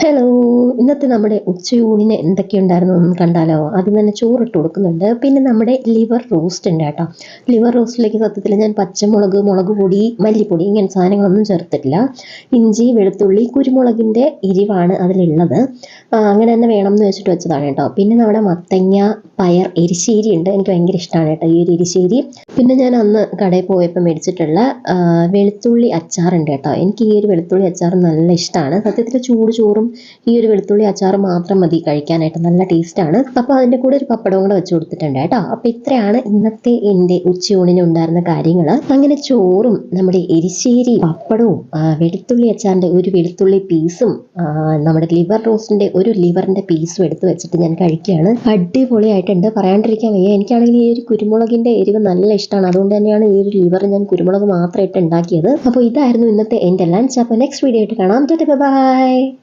Hello ഇന്നത്തെ നമ്മുടെ ഉച്ചയൂണിന് എന്തൊക്കെയുണ്ടായിരുന്നു എന്ന് കണ്ടാലോ? ആദ്യം തന്നെ ചോറിട്ട് കൊടുക്കുന്നുണ്ട്. പിന്നെ നമ്മുടെ ലിവർ റോസ്റ്റ് ഉണ്ട് കേട്ടോ. ലിവർ റോസ്റ്റിലേക്ക് സത്യത്തിൽ ഞാൻ പച്ചമുളക് മുളക് പൊടി മല്ലിപ്പൊടി ഇങ്ങനെ സാധനങ്ങളൊന്നും ചേർത്തിട്ടില്ല. ഇഞ്ചി വെളുത്തുള്ളി കുരുമുളകിന്റെ എരിവാണ് അതിലുള്ളത്. അങ്ങനെ തന്നെ വേണം എന്ന് വെച്ചിട്ട് വെച്ചതാണ് കേട്ടോ. പിന്നെ നമ്മുടെ മത്തങ്ങ പയർ എരിശ്ശേരി ഉണ്ട്. എനിക്ക് ഭയങ്കര ഇഷ്ടമാണ് കേട്ടോ ഈ ഒരു എരിശ്ശേരി. പിന്നെ ഞാൻ അന്ന് കടയിൽ പോയപ്പോൾ മേടിച്ചിട്ടുള്ള വെളുത്തുള്ളി അച്ചാറുണ്ട് കേട്ടോ. എനിക്ക് ഈ ഒരു വെളുത്തുള്ളി അച്ചാർ നല്ല ഇഷ്ടമാണ്. സത്യത്തിൽ ചൂട് ചോറും ഈ ഒരു വെളുത്തുള്ളി അച്ചാർ മാത്രം മതി കഴിക്കാനായിട്ട്. നല്ല ടേസ്റ്റാണ് അപ്പോൾ അതിന്റെ കൂടെ ഒരു പപ്പടവും കൂടെ വെച്ച് കൊടുത്തിട്ടുണ്ട് കേട്ടോ. അപ്പോൾ ഇത്രയാണ് ഇന്നത്തെ എന്റെ ഉച്ചയൂണിന് ഉണ്ടായിരുന്ന കാര്യങ്ങൾ അങ്ങനെ ചോറും നമ്മുടെ എരിശ്ശേരി പപ്പടവും വെളുത്തുള്ളി അച്ചാറിന്റെ ഒരു വെളുത്തുള്ളി പീസും നമ്മുടെ ലിവർ റോസ്റ്റിന്റെ ഒരു ലിവറിന്റെ പീസും എടുത്ത് വെച്ചിട്ട് ഞാൻ കഴിക്കുകയാണ്. അടിപൊളിയായിട്ടുണ്ട്. പറയാണ്ടിരിക്കാൻ വയ്യ. എനിക്കാണെങ്കിൽ ഈ ഒരു കുരുമുളകിന്റെ എരിവ് നല്ല ഇഷ്ടമാണ്. അതുകൊണ്ട് തന്നെയാണ് ഈ ഒരു ലിവർ ഞാൻ കുരുമുളക് മാത്രമായിട്ട് ഉണ്ടാക്കിയത്. അപ്പോൾ ഇതായിരുന്നു ഇന്നത്തെ എന്റെ ലഞ്ച് അപ്പോൾ നെക്സ്റ്റ് വീഡിയോ ആയിട്ട് കാണാം. ബൈ